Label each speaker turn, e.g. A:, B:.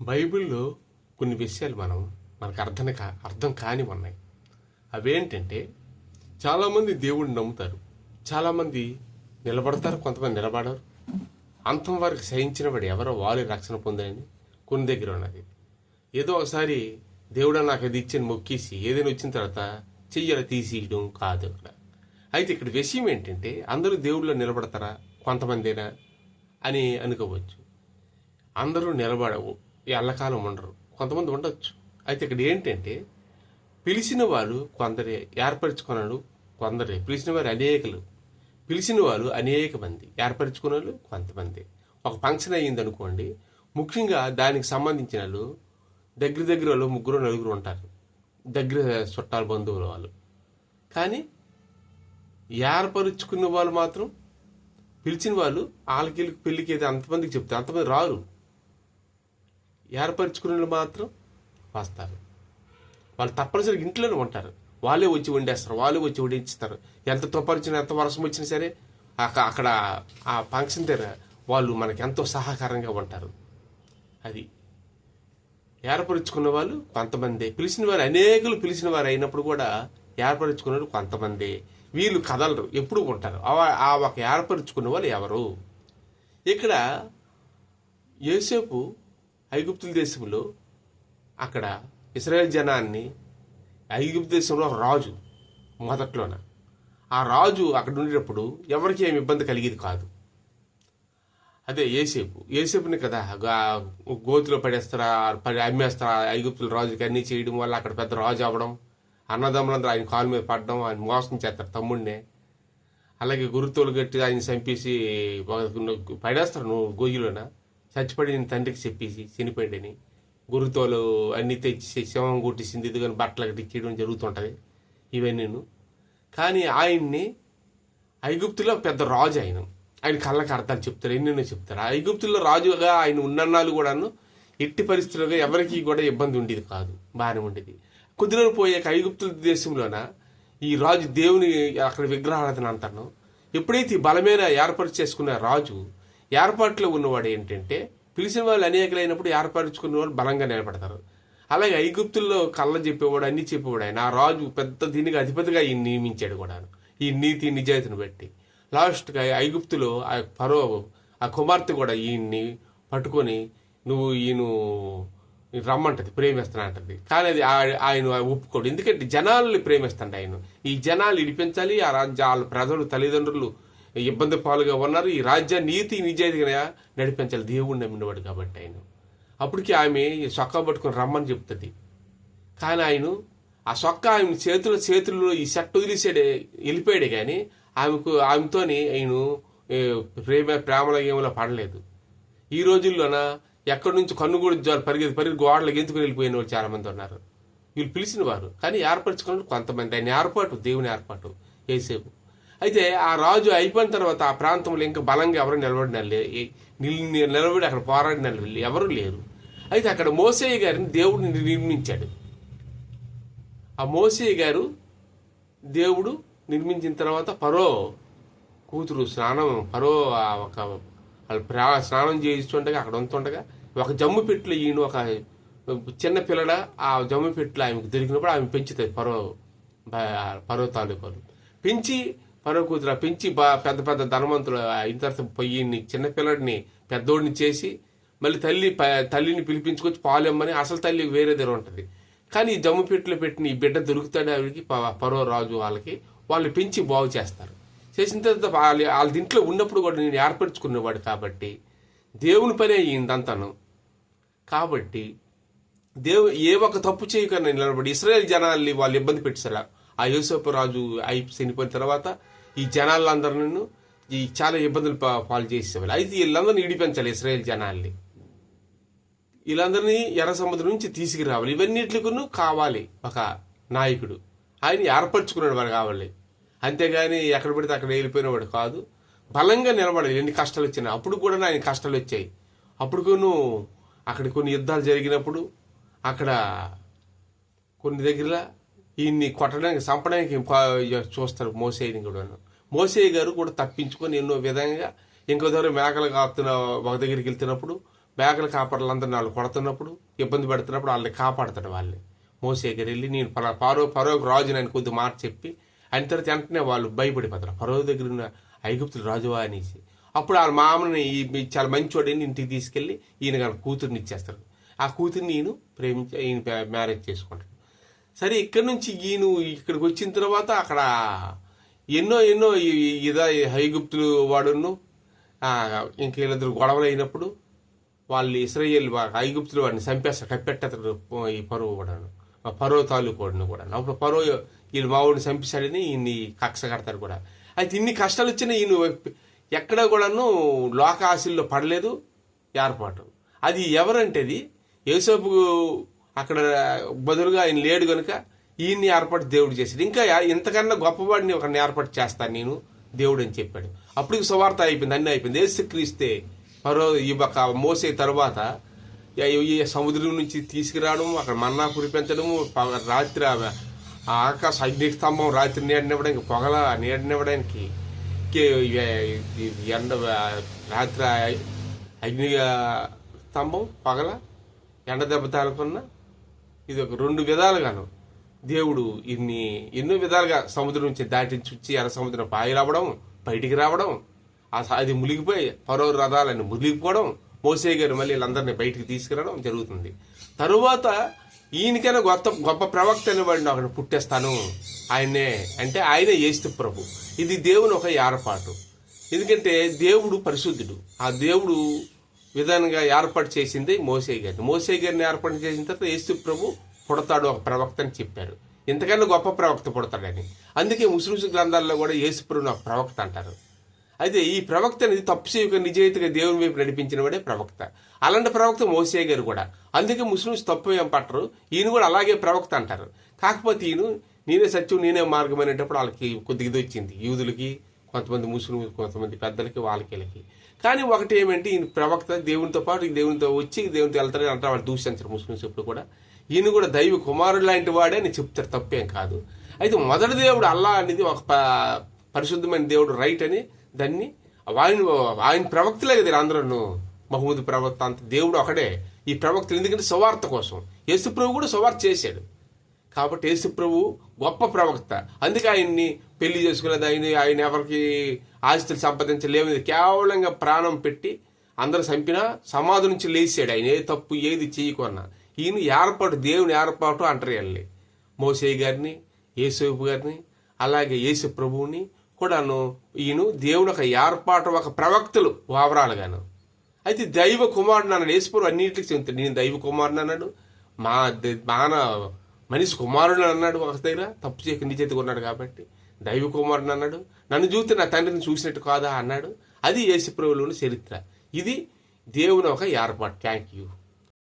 A: బైబిల్లో కొన్ని విషయాలు మనం మనకు అర్థం కా అర్థం కాని ఉన్నాయి. అవేంటంటే చాలామంది దేవుడిని నమ్ముతారు. చాలామంది నిలబడతారు కొంతమంది నిలబడరు. అంతం వారికి సహించిన వాడు ఎవరో వాళ్ళు రక్షణ పొందారని కొన్ని దగ్గర ఉన్నది. ఏదో ఒకసారి దేవుడు నాకు అది ఇచ్చిన మొక్కేసి ఏదైనా వచ్చిన తర్వాత చెయ్యాల తీసేయడం కాదు ఇక్కడ అయితే ఇక్కడ విషయం ఏంటంటే అందరూ దేవుళ్ళు నిలబడతారా? కొంతమందేనా? అని అనుకోవచ్చు. అందరూ నిలబడవు. ఎల్లకాలం ఉండరు. కొంతమంది ఉండొచ్చు. అయితే ఇక్కడ ఏంటంటే పిలిచిన వాళ్ళు కొందరే ఏర్పరచుకున్నాడు కొందరే. పిలిచిన వారు అనేకలు. పిలిచిన వాళ్ళు అనేక మంది. ఏర్పరచుకున్న వాళ్ళు కొంతమంది. ఒక ఫంక్షన్ అయ్యింది అనుకోండి ముఖ్యంగా దానికి సంబంధించిన వాళ్ళు దగ్గర దగ్గర వాళ్ళు ముగ్గురు నలుగురు ఉంటారు. దగ్గర చుట్టాల బంధువుల వాళ్ళు. కానీ ఏర్పరుచుకున్న వాళ్ళు మాత్రం పిలిచిన వాళ్ళు వాళ్ళకి పెళ్ళికి అయితే అంతమందికి చెప్తారు అంతమంది రారు. ఏర్పరచుకునే వాళ్ళు మాత్రం వస్తారు. వాళ్ళు తప్పనిసరిగా ఇంట్లోనే ఉంటారు. వాళ్ళే వచ్చి వండేస్తారు వాళ్ళే వచ్చి వడ్డించుతారు. ఎంత తుపరిచిన ఎంత వర్షం వచ్చినా సరే అక్కడ ఆ ఫంక్షన్ దగ్గర వాళ్ళు మనకి ఎంతో సహకారంగా ఉంటారు. అది ఏర్పరచుకున్న వాళ్ళు కొంతమంది. పిలిచిన వారు అనేకులు పిలిచిన వారు అయినప్పుడు కూడా ఏర్పరచుకున్నారు వాళ్ళు కొంతమంది. వీళ్ళు కదలరు ఎప్పుడు ఉంటారు. ఆ- ఆ ఒక ఏర్పరచుకున్న వాళ్ళు ఎవరు? ఇక్కడ ఏసేపు ఐగుప్తుల దేశంలో అక్కడ ఇస్రాయేల్ జనాన్ని ఐగుప్తు దేశంలో రాజు మొదట్లోన. ఆ రాజు అక్కడ ఉండేటప్పుడు ఎవరికి ఏమి ఇబ్బంది కలిగేది కాదు. అదే ఏసేపు ఏసేపుని కదా గోతిలో పడేస్తారా పడి అమ్మేస్తారా ఐగుప్తుల రాజుకి అన్నీ చేయడం వల్ల అక్కడ పెద్ద రాజు అవ్వడం అన్నదమ్ములందరూ ఆయన కాలు మీద పడడం ఆయన మోసం చేస్తారు తమ్ముడినే. అలాగే గురుతోలు కట్టి ఆయన చంపేసి ఒక- పడేస్తారు నువ్వు గొయ్యిలోన. చచ్చిపడిన తండ్రికి చెప్పేసి చనిపోయాడని. గురుతోలు అన్ని తెచ్చి శవం కొట్టేసింది ఇదిగని బట్టలు ఇచ్చేయడం జరుగుతుంటుంది ఇవన్నీ కానీ ఆయన్ని ఐగుప్తులో పెద్ద రాజు ఆయన. ఆయన కళ్ళకి అర్థాలు చెప్తారు ఎన్నెన్నో చెప్తారు. ఐగుప్తుల్లో రాజుగా ఆయన ఉన్నన్నాళ్ళు కూడాను ఎట్టి పరిస్థితుల్లో ఎవరికి కూడా ఇబ్బంది ఉండేది కాదు బాగానే ఉండేది. కొద్ది రోజులు పోయాక ఐగుప్తుల దేశంలోన ఈ రాజు దేవుని అక్కడ విగ్రహారాధన అంటాను. ఎప్పుడైతే బలమైన ఏర్పాటు చేసుకున్న రాజు ఏర్పాట్లో ఉన్నవాడు ఏంటంటే పిలిచిన వాళ్ళు అనేకలైనప్పుడు ఏర్పరచుకున్న వాళ్ళు బలంగా నిలబడతారు. అలాగే ఐగుప్తుల్లో కళ్ళ చెప్పేవాడు అన్ని చెప్పేవాడు ఆయన. ఆ రాజు పెద్ద దీనికి అధిపతిగా ఈయన నియమించాడు కూడా ఈ నీతి నిజాయితీని బట్టి. లాస్ట్గా ఐగుప్తులో ఆ పరో ఆ కుమార్తె కూడా ఈయన్ని పట్టుకొని నువ్వు ఈయన రమ్మంటది ప్రేమిస్తాను అంటది కానీ అది ఆయన ఒప్పుకోడు. ఎందుకంటే జనాల్ని ప్రేమిస్తాడు ఆయన. ఈ జనాలు ఇడిపించాలి ఆ రాజ్యాల వాళ్ళ ప్రజలు తల్లిదండ్రులు ఇబ్బంది పాలుగా ఉన్నారు. ఈ రాజ్య నీతి నిజాయితీగా నడిపించాలి. దేవుణ్ణి నమ్మినవాడు కాబట్టి ఆయన. అప్పటికి ఆమె ఈ సొక్కా పట్టుకొని రమ్మని చెప్తుంది. కానీ ఆయన ఆ సొక్క ఆమె చేతుల చేతుల్లో ఈ సెట్ వదిలేసాడే వెళ్ళిపోయాడే కానీ ఆమెకు ఆమెతోని ఆయన ప్రేమ ప్రేమలో ఏమో పడలేదు. ఈ రోజుల్లోన ఎక్కడి నుంచి కన్ను కూడా పరిగెత్తి పరిగెత్తి గోడలకు ఎందుకు వెళ్ళిపోయిన వాళ్ళు చాలామంది ఉన్నారు. వీళ్ళు పిలిచిన వారు. కానీ ఏర్పరచుకున్న కొంతమంది. ఆయన ఏర్పాటు దేవుని ఏర్పాటు. ఏసేపు. అయితే ఆ రాజు అయిపోయిన తర్వాత ఆ ప్రాంతంలో ఇంకా బలంగా ఎవరు నిలబడినలే నిలబడి అక్కడ పోరాడిన వెళ్ళి. ఎవరు లేరు. అయితే అక్కడ మోసయ్య గారిని దేవుడిని నిర్మించాడు. ఆ మోసయ్య గారు దేవుడు నిర్మించిన తర్వాత పరో కూతురు స్నానం పరో ఆ ఒక ప్రా స్నానం చేయిస్తుండగా అక్కడ ఉంటుండగా ఒక జమ్ము పెట్టులో ఈయన ఒక చిన్న పిల్లడ ఆ జమ్ము పెట్టులో ఆమెకు దొరికినప్పుడు ఆమె పెంచుతాయి పరో పరో తాలూకాలు. పెంచి పరో కూతురు పెంచి బా పెద్ద పెద్ద ధనవంతులు అయిన తర్వాత పొయ్యిని చిన్నపిల్లడిని పెద్దోడిని చేసి మళ్ళీ తల్లి తల్లిని పిలిపించుకొచ్చి పాలు ఇమ్మని అసలు తల్లి వేరే దగ్గర ఉంటుంది. కానీ ఈ జమ్ము పెట్టిలో పెట్టిన ఈ బిడ్డ దొరుకుతాడు ఆవిడకి పరో రాజు వాళ్ళకి వాళ్ళు పెంచి బాగు చేస్తారు. చేసిన తర్వాత వాళ్ళ వాళ్ళ ఇంట్లో ఉన్నప్పుడు కూడా నేను ఏర్పరచుకునేవాడు కాబట్టి దేవుని పనే అయ్యిందంతాను కాబట్టి దేవు ఏ ఒక్క తప్పు చేయకుండా నిలబడి ఇస్రాయేల్ జనాల్ని వాళ్ళు ఇబ్బంది పెట్టారు ఆ యోసేపు రాజు అయి చనిపోయిన తర్వాత ఈ జనాలందరినూ ఈ చాలా ఇబ్బందులు పాలు చేసేవాళ్ళు. అయితే వీళ్ళందరినీ ఇడిపించాలి ఇస్రాయేల్ జనాల్ని. వీళ్ళందరినీ ఎర్ర సముద్రం నుంచి తీసుకురావాలి. ఇవన్నిటికను కావాలి ఒక నాయకుడు. ఆయన ఏర్పరచుకున్నాడు వాడు కావాలి. అంతేగాని ఎక్కడ పడితే అక్కడ వెళ్ళిపోయినవాడు కాదు. బలంగా నిలబడాలి. ఎన్ని కష్టాలు వచ్చినాయి అప్పుడు కూడా ఆయన కష్టాలు వచ్చాయి. అప్పుడుకును అక్కడ కొన్ని యుద్ధాలు జరిగినప్పుడు అక్కడ కొన్ని దగ్గర ఈయన్ని కొట్టడానికి చంపడానికి చూస్తారు మోసేయని కూడా మోసేయ్య గారు కూడా తప్పించుకొని ఎన్నో విధంగా ఇంకో దగ్గర మేకలు కాపుతున్న ఒక దగ్గరికి వెళ్తున్నప్పుడు మేకల కాపర్లందరూ వాళ్ళు కొడుతున్నప్పుడు ఇబ్బంది పెడుతున్నప్పుడు వాళ్ళని కాపాడుతాడు వాళ్ళని మోసే గారు వెళ్ళి నేను పలా పరో పరోకు రాజు నేను కొద్ది మాట చెప్పి ఆయన తర్వాత వెంటనే వాళ్ళు భయపడిపోతారు. పరో దగ్గర ఉన్న ఐగుప్తులు రాజువా అనేసి. అప్పుడు వాళ్ళ మామని ఈ చాలా మంచోడని ఇంటికి తీసుకెళ్ళి ఈయన గారి కూతుర్ని ఇచ్చేస్తారు. ఆ కూతుర్ని ఈయన ప్రేమించి ఈయన మ్యారేజ్ చేసుకుంటాడు. సరే ఇక్కడ నుంచి ఈయన ఇక్కడికి వచ్చిన తర్వాత అక్కడ ఎన్నో ఎన్నో ఈ- ఇదా హైగుప్తులు వాడును. ఇంక వీళ్ళిద్దరు గొడవలు అయినప్పుడు వాళ్ళు ఇస్రాయేల్ ఐగుప్తులు వాడిని చంపేస్తారు కప్పెట్టేస్తాడు ఈ పరువు కూడాను. పరో తాలూకోడిని కూడా. అప్పుడు పరో వీళ్ళు మావుడిని చంపేశాడని ఈయన్ని కక్ష కడతారు కూడా. అయితే ఇన్ని కష్టాలు వచ్చినా ఈయన ఎక్కడ కూడాను లోక ఆశల్లో పడలేదు ఏర్పాటు. అది ఎవరంటేది యేసోపు అక్కడ బదులుగా ఆయన లేడు కనుక ఈయన్ని ఏర్పాటు దేవుడు చేశాడు. ఇంకా ఇంతకన్నా గొప్పవాడిని ఒకరిని ఏర్పాటు చేస్తాను నేను దేవుడు అని చెప్పాడు. అప్పుడు సువార్త అయిపోయింది అన్నీ అయిపోయింది. యేసుక్రీస్తే మరో ఈ ఒక మోసే తర్వాత ఈ- సముద్రం నుంచి తీసుకురావడం అక్కడ మన్నా కురిపించడము పగ- రాత్రి ఆ- ఆకాశ అగ్ని స్తంభం రాత్రి నీడనివ్వడానికి పొగల నీడనివ్వడానికి ఎండ రాత్రి అగ్ని స్తంభం పగల ఎండ దెబ్బ తాలకున్న ఇది ఒక రెండు విధాలుగాను. దేవుడు ఇన్ని ఎన్నో విధాలుగా సముద్రం నుంచి దాటించి వచ్చి అర సముద్రం పాయి రావడం బయటికి రావడం అది మునిగిపోయి పరో రథాలని మునిగిపోవడం మోసే గారు మళ్ళీ వీళ్ళందరినీ బయటికి తీసుకురావడం జరుగుతుంది. తరువాత ఈయనకైనా గొప్ప గొప్ప ప్రవక్త అనేవాడిని అక్కడ పుట్టేస్తాను. ఆయనే అంటే ఆయనే ఏస్తు ప్రభు. ఇది దేవుని ఒక ఏర్పాటు. ఎందుకంటే దేవుడు పరిశుద్ధుడు. ఆ దేవుడు విధానంగా ఏర్పాటు చేసింది మోసే గారిని. మోసే గారిని ఏర్పాటు చేసిన తర్వాత యేసు ప్రభు పుడతాడు ఒక ప్రవక్త అని చెప్పారు. ఇంతకన్నా గొప్ప ప్రవక్త పుడతాడని. అందుకే ముస్లిమ్స్ గ్రంథాల్లో కూడా యేసు ప్రభుని ఒక ప్రవక్త అంటారు. అయితే ఈ ప్రవక్త అనేది తప్పు చేయక నిజాయితీగా దేవుని వైపు నడిపించిన వాడే ప్రవక్త. అలాంటి ప్రవక్త మోసే గారు కూడా. అందుకే ముస్లిమ్స్ తప్పు ఏం పట్టరు. ఈయన కూడా అలాగే ప్రవక్త అంటారు. కాకపోతే ఈయన నేనే సత్యం నేనే మార్గం అనేటప్పుడు వాళ్ళకి కొద్దిగా ఇది వచ్చింది యూదులకి కొంతమంది ముస్లిం కొంతమంది పెద్దలకి వాళ్ళకి వీళ్ళకి. కానీ ఒకటి ఏమంటే ఈయన ప్రవక్త దేవునితో పాటు ఈ దేవునితో వచ్చి దేవునితో వెళ్తాడని అంటారు. వాళ్ళు దూషించారు ముస్లిమ్స్ ఎప్పుడు కూడా. ఈయన కూడా దైవ కుమారుడు లాంటి వాడే అని చెప్తారు. తప్పేం కాదు. అయితే మొదటి దేవుడు అల్లా అనేది ఒక పరిశుద్ధమైన దేవుడు రైట్ అని దాన్ని ఆయన ఆయన ప్రవక్తలే కదా అందరూ మహమ్మద్ ప్రవక్త అంత దేవుడు ఒకడే. ఈ ప్రవక్తలు ఎందుకంటే సువార్త కోసం. యేసు ప్రభు కూడా సువార్త చేశాడు. కాబట్టి యేసు ప్రభు గొప్ప ప్రవక్త. అందుకే ఆయన్ని పెళ్ళి చేసుకునేది ఆయన ఆయన ఎవరికి ఆస్తులు సంపాదించలేము కేవలంగా ప్రాణం పెట్టి అందరు చంపినా సమాధి నుంచి లేచాడు. ఆయన ఏ తప్పు ఏది చేయకున్నా. ఈయన ఏర్పాటు దేవుని ఏర్పాటు అంటారు వెళ్ళి మోసయ్య గారిని యేసేపు గారిని అలాగే యేసు ప్రభువుని కూడాను ఈయన దేవుని ఒక ఏర్పాటు ఒక ప్రవక్తలు వావరాలుగాను. అయితే దైవ కుమారుడు అన్నాడు. యేసుప్రభు అన్నింటికి చెందుతాడు నేను దైవ కుమారుడు అన్నాడు. మా ద- మాన మనిషి కుమారుడు అన్నాడు ఒక దగ్గర తప్పు చేయక నీ చేతికి ఉన్నాడు కాబట్టి. దైవ కుమారుడు అన్నాడు నన్ను చూస్తే నా తండ్రిని చూసినట్టు కాదా అన్నాడు. అది యేసుప్రభులోని చరిత్ర. ఇది దేవుని ఒక ఏర్పాటు. Thank you